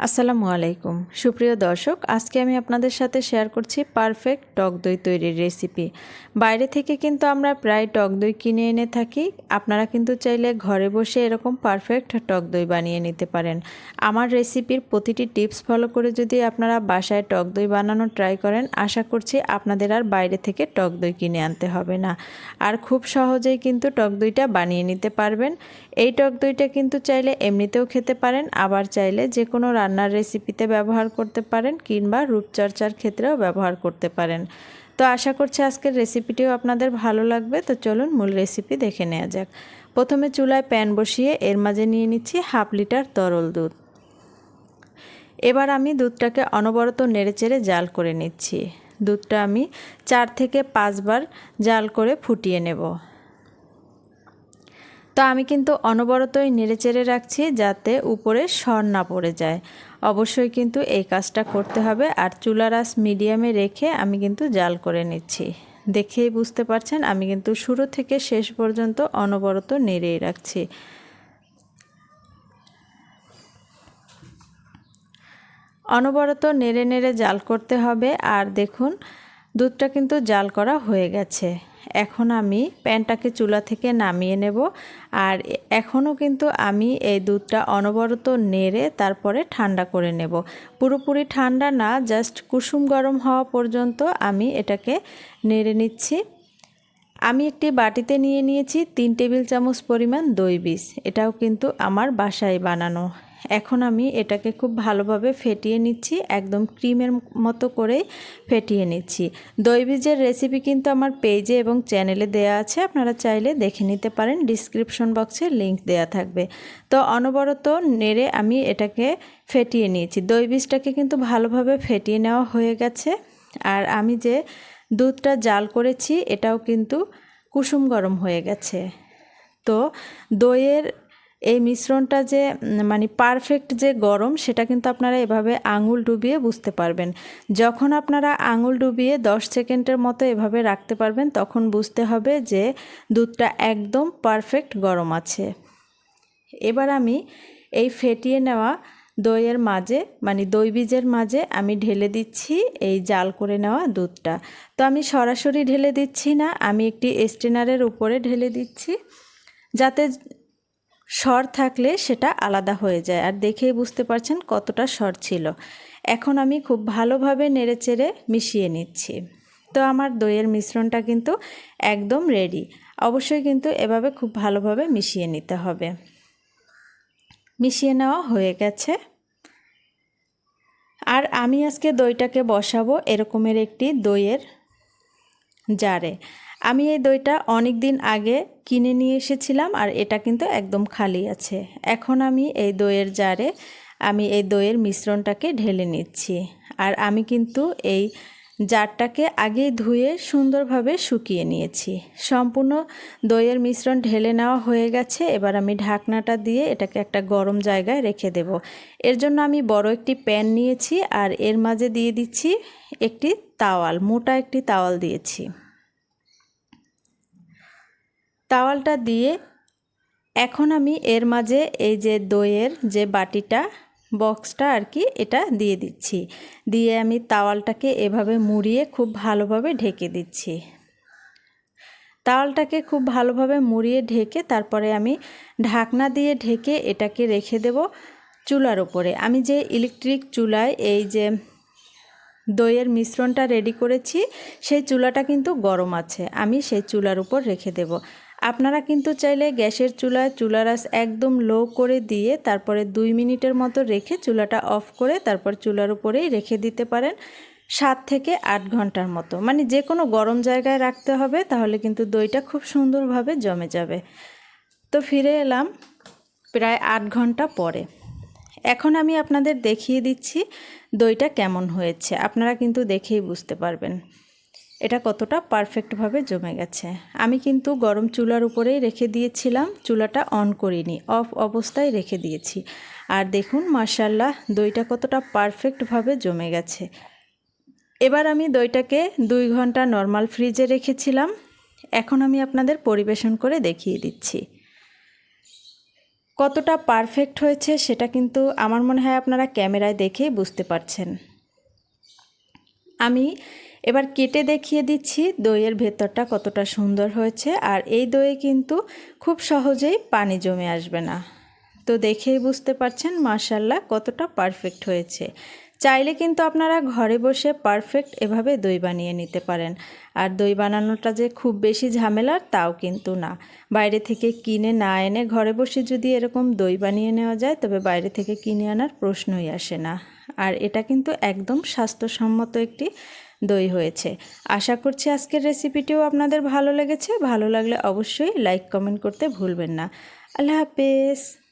আসসালামু আলাইকুম। সুপ্রিয় দর্শক, আজকে আমি আপনাদের সাথে শেয়ার করছি পারফেক্ট টক দই তৈরির রেসিপি বাইরে থেকে কিন্তু আমরা প্রায় টক দই কিনে এনে থাকি। আপনারা কিন্তু চাইলে ঘরে বসে এরকম পারফেক্ট টক দই বানিয়ে নিতে পারেন। আমার রেসিপির প্রতিটি টিপস ফলো করে যদি আপনারা বাসায় টক দই বানানো ট্রাই করেন, আশা করছি আপনাদের আর বাইরে থেকে টক দই কিনে আনতে হবে না। আর খুব সহজেই কিন্তু টক দইটা বানিয়ে নিতে পারবেন। এই টক দইটা কিন্তু চাইলে এমনিতেও খেতে পারেন, আবার চাইলে যে কোনো রান্নার রেসিপিতে ব্যবহার করতে পারেন কিংবা রূপচর্চার ক্ষেত্রেও ব্যবহার করতে পারেন। তো আশা করছি আজকের রেসিপিটিও আপনাদের ভালো লাগবে। তো চলুন মূল রেসিপি দেখে নেওয়া যাক। প্রথমে চুলায় প্যান বসিয়ে এর মাঝে নিয়ে নিচ্ছি হাফ লিটার তরল দুধ। এবার আমি দুধটাকে অনবরত নেড়েচেড়ে জাল করে নিচ্ছি। দুধটা আমি চার থেকে পাঁচবার জাল করে ফুটিয়ে নেব। তো আমি কিন্তু অনবরতই নেড়েচেড়ে রাখছি যাতে উপরে সর না পড়ে যায়। অবশ্যই কিন্তু এই কাজটা করতে হবে আর চুলার আস মিডিয়ামে রেখে আমি কিন্তু জাল করে নিচ্ছি। দেখেই বুঝতে পারছেন, আমি কিন্তু শুরু থেকে শেষ পর্যন্ত অনবরত নেড়েই রাখছি। অনবরত নেড়ে নেড়ে জাল করতে হবে আর দেখুন, দুধটা কিন্তু জাল করা হয়ে গেছে। এখন আমি প্যানটাকে চুলা থেকে নামিয়ে নেব। আর এখনও কিন্তু আমি এই দুধটা অনবরত নেড়ে তারপরে ঠান্ডা করে নেব। পুরোপুরি ঠান্ডা না, জাস্ট কুসুম গরম হওয়া পর্যন্ত আমি এটাকে নেড়ে নিচ্ছি। আমি একটি বাটিতে নিয়ে নিয়েছি তিন টেবিল চামচ পরিমাণ দই বীজ। এটাও কিন্তু আমার বাসায় বানানো এখন আমি এটাকে খুব ভালোভাবে ফেটিয়ে নিচ্ছি, একদম ক্রিমের মতো করেই ফেটিয়ে নিচ্ছি। দই বীজের রেসিপি কিন্তু আমার পেজে এবং চ্যানেলে দেয়া আছে, আপনারা চাইলে দেখে নিতে পারেন ডিসক্রিপশন বক্সে লিংক দেয়া থাকবে। তো অনবরত নেড়ে আমি এটাকে ফেটিয়ে নিয়েছি। দই বীজটাকে কিন্তু ভালোভাবে ফেটিয়ে নেওয়া হয়ে গেছে। আর আমি যে দুধটা জাল করেছি, এটাও কিন্তু কুসুম গরম হয়ে গেছে। তো দইয়ের এই মিশ্রণটা যে মানে পারফেক্ট যে গরম, সেটা কিন্তু আপনারা এভাবে আঙুল ডুবিয়ে বুঝতে পারবেন। যখন আপনারা আঙুল ডুবিয়ে 10 সেকেন্ডের মতো এভাবে রাখতে পারবেন, তখন বুঝতে হবে যে, দুধটা একদম পারফেক্ট গরম আছে। এবার আমি এই ফেটিয়ে নেওয়া দইয়ের মাঝে মানে দই বীজের মাঝে আমি ঢেলে দিচ্ছি এই জাল করে নেওয়া দুধটা। তো আমি সরাসরি ঢেলে দিচ্ছি না, আমি একটি স্টেনারের উপরে ঢেলে দিচ্ছি। যাতে স্বর থাকলে সেটা আলাদা হয়ে যায় আর দেখেই বুঝতে পারছেন কতটা স্বর ছিল। এখন আমি খুব ভালোভাবে নেড়েচেড়ে মিশিয়ে নিচ্ছি। তো আমার দইয়ের মিশ্রণটা কিন্তু একদম রেডি অবশ্যই কিন্তু এভাবে খুব ভালোভাবে মিশিয়ে নিতে হবে। মিশিয়ে নেওয়া হয়ে গেছে। আর আমি আজকে দইটাকে বসাবো এরকমের একটি দইয়ের জারে। আমি এই দইটা অনেক দিন আগে কিনে নিয়ে এসেছিলাম আর এটা কিন্তু একদম খালি আছে। এখন আমি এই দইয়ের জারে আমি এই দইয়ের মিশ্রণটাকে ঢেলে নিচ্ছি। আর আমি কিন্তু এই জারটাকে আগেই ধুয়ে সুন্দরভাবে শুকিয়ে নিয়েছি। সম্পূর্ণ দইয়ের মিশ্রণ ঢেলে নেওয়া হয়ে গেছে। এবার আমি ঢাকনাটা দিয়ে এটাকে একটা গরম জায়গায় রেখে দেব। এর জন্য আমি বড় একটি প্যান নিয়েছি আর এর মাঝে দিয়ে দিচ্ছি একটি তাওয়াল, মোটা একটি তাওয়াল দিয়েছি। তাওয়ালটা দিয়ে এখন আমি এর মাঝে এই যে দইয়ের যে বাটিটা, বক্সটা আর কি, এটা দিয়ে দিচ্ছি। দিয়ে আমি তাওয়ালটাকে এভাবে মুড়িয়ে খুব ভালোভাবে ঢেকে দিচ্ছি। তাওয়ালটাকে খুব ভালোভাবে মুড়িয়ে ঢেকে তারপরে আমি ঢাকনা দিয়ে ঢেকে এটাকে রেখে দেব চুলার উপরে। আমি যে ইলেকট্রিক চুলায় এই যে দইয়ের মিশ্রণটা রেডি করেছি, সেই চুলাটা কিন্তু গরম আছে। আমি সেই চুলার উপর রেখে দেব। আপনারা কিন্তু চাইলে গ্যাসের চুলায় চুলার আস একদম লো করে দিয়ে তারপরে দুই মিনিটের মতো রেখে চুলাটা অফ করে তারপর চুলার উপরেই রেখে দিতে পারেন সাত থেকে আট ঘণ্টার মতো। মানে যে কোনো গরম জায়গায় রাখতে হবে তাহলে কিন্তু দইটা খুব সুন্দরভাবে জমে যাবে। তো ফিরে এলাম প্রায় আট ঘণ্টা পরে। এখন আমি আপনাদের দেখিয়ে দিচ্ছি দইটা কেমন হয়েছে। আপনারা কিন্তু দেখেই বুঝতে পারবেন। এটা কতটা পারফেক্টভাবে জমে গেছে। আমি কিন্তু গরম চুলার উপরেই রেখে দিয়েছিলাম, চুলাটা অন করিনি অফ অবস্থায় রেখে দিয়েছি। আর দেখুন মার্শাল্লাহ দইটা কতটা পারফেক্টভাবে জমে গেছে। এবার আমি দইটাকে দুই ঘণ্টা নর্মাল ফ্রিজে রেখেছিলাম। এখন আমি আপনাদের পরিবেশন করে দেখিয়ে দিচ্ছি। কতটা পারফেক্ট হয়েছে সেটা কিন্তু আমার মনে হয় আপনারা ক্যামেরায় দেখেই বুঝতে পারছেন। আমি এবার কেটে দেখিয়ে দিচ্ছি দইয়ের ভেতরটা কতটা সুন্দর হয়েছে, আর এই দইয়ে কিন্তু খুব সহজেই পানি জমে আসবে না। তো দেখেই বুঝতে পারছেন মার্শাল্লাহ কতটা পারফেক্ট হয়েছে। চাইলে কিন্তু আপনারা ঘরে বসে পারফেক্ট এভাবে দই বানিয়ে নিতে পারেন। আর দই বানানোটা যে খুব বেশি ঝামেলার তাও কিন্তু না। বাইরে থেকে কিনে না এনে ঘরে বসে যদি এরকম দই বানিয়ে নেওয়া যায়, তবে বাইরে থেকে কিনে আনার প্রশ্নই আসে না। আর এটা কিন্তু একদম স্বাস্থ্যসম্মত একটি দই হয়েছে। আশা করছি আজকের রেসিপিটিও আপনাদের ভালো লেগেছে। ভালো লাগলে অবশ্যই লাইক কমেন্ট করতে ভুলবেন না। আল্লাহ হাফেজ।